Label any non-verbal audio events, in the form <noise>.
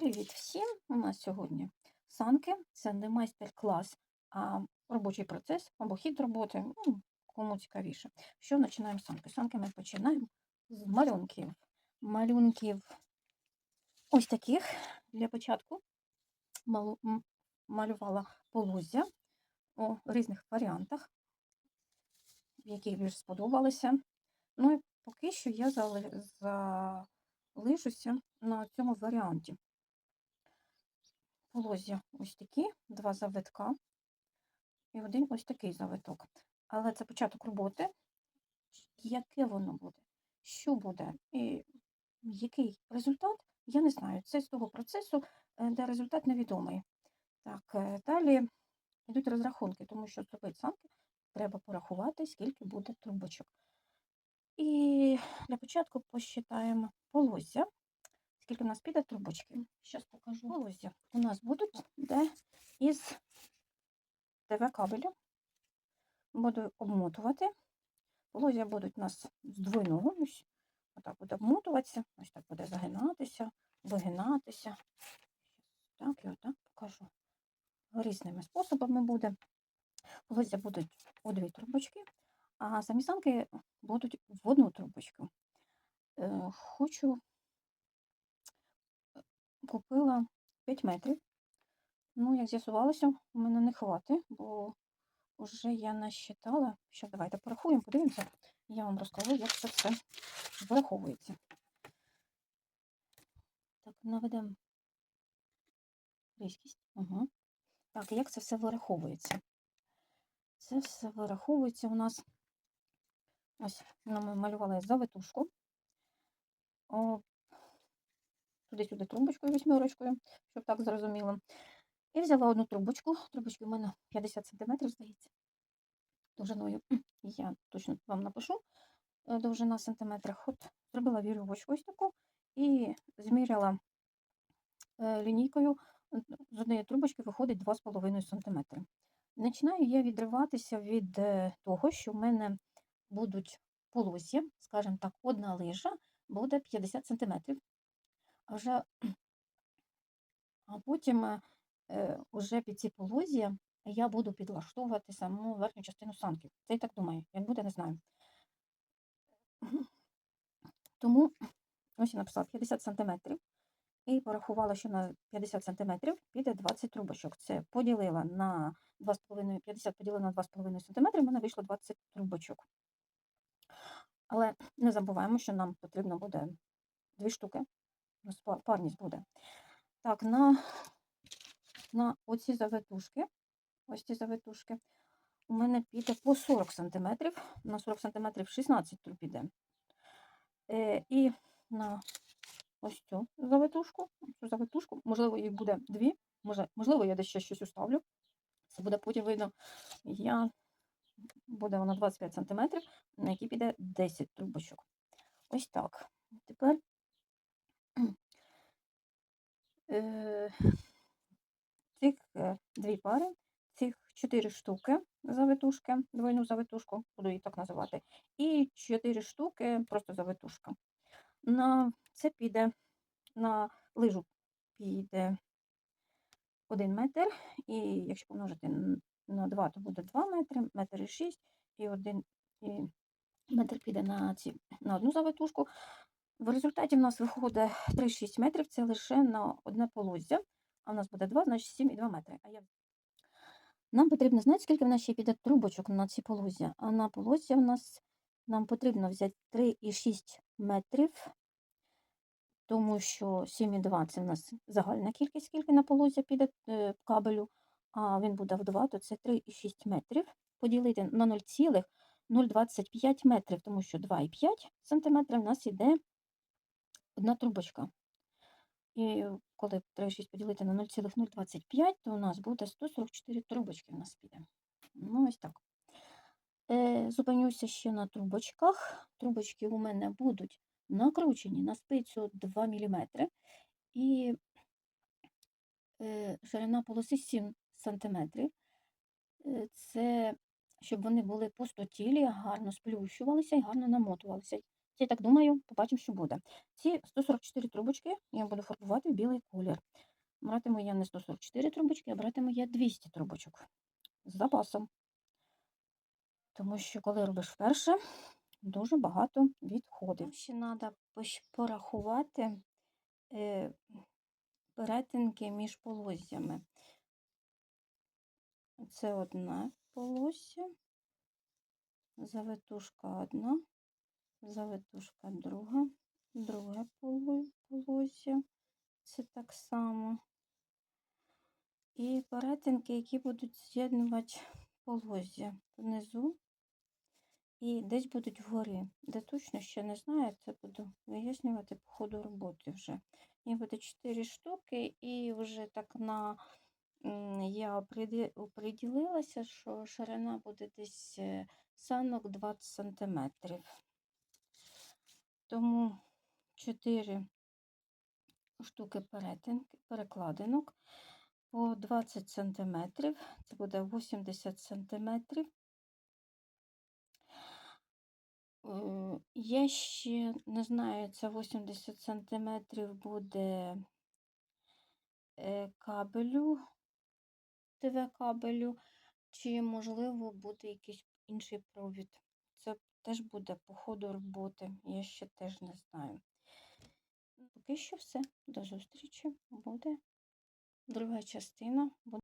Привіт всім! У нас сьогодні санки. Це не майстер-клас, а робочий процес або хід роботи. Ну, кому цікавіше. Що починаємо з санки? Санки ми починаємо з малюнків. Малюнків ось таких. Для початку малу- малювала полоззя у різних варіантах, які більш сподобалися. Ну і поки що я залишуся на цьому варіанті. Полозья ось такі, два завитка і один ось такий завиток. Але це початок роботи. Яке воно буде? Що буде? І який результат? Я не знаю. Це з того процесу, е, де результат невідомий. Так, е, далі йдуть розрахунки, тому що зробити санки треба порахувати, скільки буде трубочок. І для початку посчитаємо полозья. Скільки в нас піде трубочки? Зараз покажу. Полозья у нас будуть де із ТВ кабелю. Буду обмотувати. Полозья будуть у нас з двойного. Ось отак буде обмотуватися, ось так буде загинатися, вигинатися. Так, і отак покажу. Різними способами буде. Полозья будуть у дві трубочки, а самі санки будуть в одну трубочку. Е, Хочу купила 5 метрів. Ну, як з'ясувалося, у мене не хватить, бо вже я насчитала. Що давайте порахуємо, подивимося. Я вам розкажу, як це все враховується. Так, наведемо різкість. Угу. Так, як це все вираховується? Це все вираховується у нас. Ось ми малювали завитушку. Туди-сюди трубочкою восьмерочкою, щоб так зрозуміло. І взяла одну трубочку. Трубочки в мене 50 см, здається. Довжиною. <clears throat> Я точно вам напишу. е, Довжина в. От зробила вірьовочку ось таку і зміряла е, лінійкою. З однієї трубочки виходить 2,5 см. Починаю я відриватися від е, того, що в мене будуть полозья, скажімо так, одна лижа буде 50 см. Вже <clears throat> а потім е, е, уже під ці полозья я буду підлаштовувати саму верхню частину санки. Це я так думаю. Як буде, не знаю. Тому ось я написала 50 см і порахувала, що на 50 см піде 20 трубочок. Це поділила на 2,5, 50 поділила на 2,5 см, в мене вийшло 20 трубочок. Але не забуваємо, що нам потрібно буде дві штуки. У парність буде. Так, на, на оці завитушки, ось ці завитушки, у мене піде по 40 см, на 40 см 16 труб піде. Е, і на ось цю завитушку, цю завитушку, можливо, їх буде дві, можливо, я десь ще щось уставлю. Це буде потім видно. Я, буде вона 25 см, на які піде 10 трубочок. Ось так. Тепер цих е, дві пари, цих чотири штуки завитушки, двойну завитушку, буду її так називати, і чотири штуки просто завитушка. На це піде на лижу піде 1 метр, і якщо помножити на 2, то буде 2 метри, метр і 6, і 1 і метр піде на, ці, на одну завитушку. В результаті в нас виходить 3-6 метрів, це лише на одне полоззя, а в нас буде 2, значить 7,2 метри. А я... Нам потрібно знати, скільки в нас ще піде трубочок на ці полоззя. А на полоззя в нас нам потрібно взяти 3,6 метрів, тому що 7,2 це в нас загальна кількість, скільки на полоззя піде е, кабелю, а він буде в 2, то це 3,6 метрів. Поділити на 0,025 метрів, тому що 2,5 см в нас іде одна трубочка. І коли 3,6 поділити на 0,025, то у нас буде 144 трубочки в нас піде. Ну, ось так. Е, зупинюся ще на трубочках. Трубочки у мене будуть накручені на спицю 2 мм. І е, ширина полоси 7 см. Це щоб вони були пустотілі, гарно сплющувалися і гарно намотувалися. Я так думаю, побачимо, що буде. Ці 144 трубочки я буду фарбувати в білий колір. Братиму я не 144 трубочки, а братиму я 200 трубочок з запасом. Тому що, коли робиш вперше, дуже багато відходів. Ще треба порахувати е, перетинки між полозями. Це одна полосся, завитушка одна, завитушка друга, друге поло- полосся. Це так само. І перетинки, які будуть з'єднувати полозя внизу і десь будуть вгорі. Де точно ще не знаю, це буду вияснювати по ходу роботи вже. Їх буде 4 штуки, і вже так на я оприділилася, що ширина буде десь е, санок 20 сантиметрів. Тому 4 штуки перекладинок по 20 сантиметрів. Це буде 80 сантиметрів. Е, Я ще не знаю, це 80 сантиметрів буде е, кабелю, ТВ-кабелю, чи, можливо, буде якийсь інший провід. Це теж буде по ходу роботи. Я ще теж не знаю. Поки що все. До зустрічі. Буде друга частина.